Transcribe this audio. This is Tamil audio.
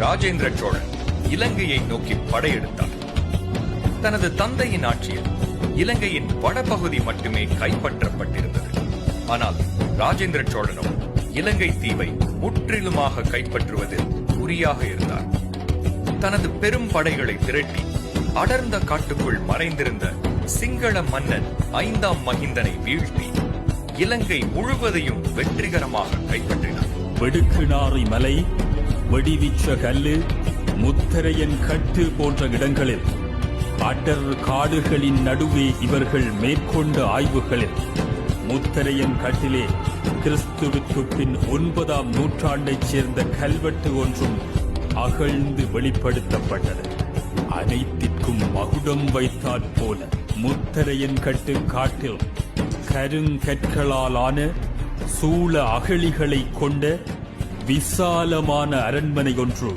ராஜேந்திர சோழன் இலங்கையை நோக்கி படையெடுத்தார் தனது தந்தையின் ஆட்சியில் இலங்கையின் வடபகுதி மட்டுமே கைப்பற்றப்பட்டிருந்தது. ஆனால் ராஜேந்திர சோழனும் இலங்கை தீவை முற்றிலுமாக கைப்பற்றுவதில் குறியாக இருந்தார். தனது பெரும் படைகளை திரட்டி அடர்ந்த காட்டுக்குள் மறைந்திருந்த சிங்கள மன்னன் ஐந்தாம் மகிந்தனை வீழ்த்தி இலங்கை முழுவதையும் வெற்றிகரமாக கைப்பற்றினார் வெடுக்குநாറി மலை வெடிவிச்ச கல்லு முத்தரையன் கட்டு போன்ற இடங்களில் அடர் காடுகளின் நடுவே இவர்கள் மேற்கொண்ட ஆய்வுகளில் முத்தரையன் கட்டிலே கிறிஸ்துவுக்கு பின் ஒன்பதாம் நூற்றாண்டைச் சேர்ந்த கல்வெட்டு ஒன்றும் அகழ்ந்து வெளிப்படுத்தப்பட்டது. அனைத்திற்கும் மகுடம் வைத்தாற் போல முத்தரையன் கட்டு காட்டில் கருங்கற்களாலான சூழ அகழிகளை கொண்ட விசாலமான அரண்மனை ஒன்று.